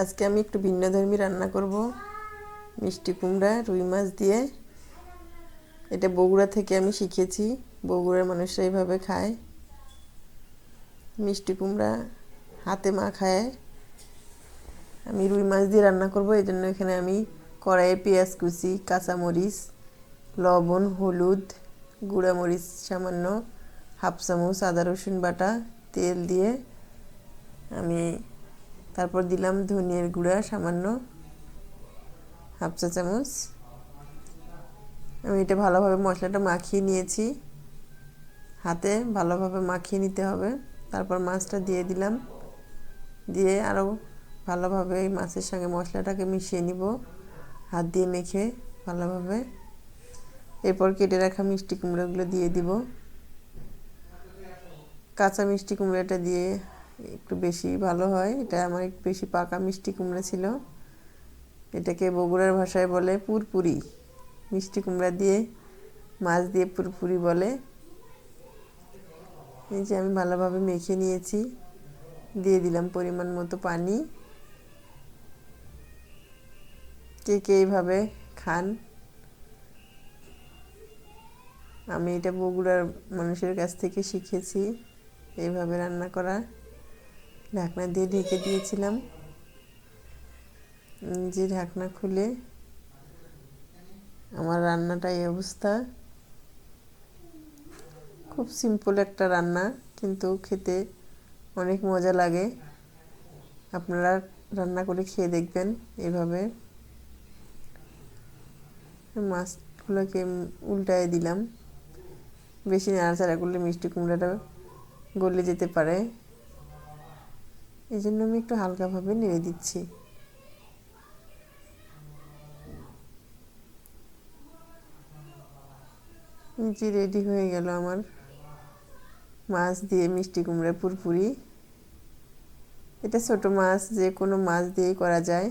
আজকে আমি একটু ভিন্নধর্মী রান্না করব। মিষ্টি কুমড়া, রুই মাছ দিয়ে। এটা বগুড়া থেকে আমি শিখেছি। বগুড়ার মানুষরা এইভাবে খায়। মিষ্টি কুমড়া হাতে মা খায়। আমি রুই মাছ দিয়ে রান্না করব। এই জন্য এখানে আমি কড়াইয়ে পেঁয়াজ কুচি, কাঁচামরিচ, লবণ, হলুদ, গুঁড়ামরিচ সামান্য, হাফ চামচ আদা রসুন বাটা, তেল দিয়ে আমি তারপর দিলাম ধনিয়ার গুঁড়া, সামান্য হাফ চা চামচ। আমি এটা ভালোভাবে মশলাটা মাখিয়ে নিয়েছি। হাতে ভালোভাবে মাখিয়ে নিতে হবে। তারপর মাছটা দিয়ে দিলাম। দিয়ে আরও ভালোভাবে এই মাছের সঙ্গে মশলাটাকে মিশিয়ে নিব। হাত দিয়ে মেখে ভালোভাবে। এরপর কেটে রাখা মিষ্টি কুমড়োগুলো দিয়ে দিব। কাঁচা মিষ্টি কুমড়োটা দিয়ে একটু বেশি ভালো হয়। এটা আমার একটু বেশি পাকা মিষ্টি কুমড়া ছিল। এটাকে বগুড়ার ভাষায় বলে পুরপুরি। মিষ্টি কুমড়া দিয়ে, মাছ দিয়ে পুরপুরি বলে। এই যে আমি ভালোভাবে মেখে নিয়েছি। দিয়ে দিলাম পরিমাণ মতো পানি। কে কে এইভাবে খান? আমি এটা বগুড়ার মানুষের কাছ থেকে শিখেছি। এইভাবে রান্না করা। ঢাকনা দিয়ে ঢেকে দিয়েছিলাম। যে ঢাকনা খুলে আমার রান্নাটা এই অবস্থা। খুব সিম্পল একটা রান্না, কিন্তু খেতে অনেক মজা লাগে। আপনারা রান্না করে খেয়ে দেখবেন এভাবে। মাছগুলোকে উল্টায় দিলাম। বেশি নাড়াচাড়া করলে মিষ্টি কুমড়াটা গলে যেতে পারে। এই জন্য আমি একটু হালকাভাবে নেড়ে দিচ্ছি। যে রেডি হয়ে গেল আমার। মাছ দিয়ে মিষ্টি কুমড়া পুরপুরি। এটা ছোট মাছ, যে কোনো মাছ দিয়েই করা যায়।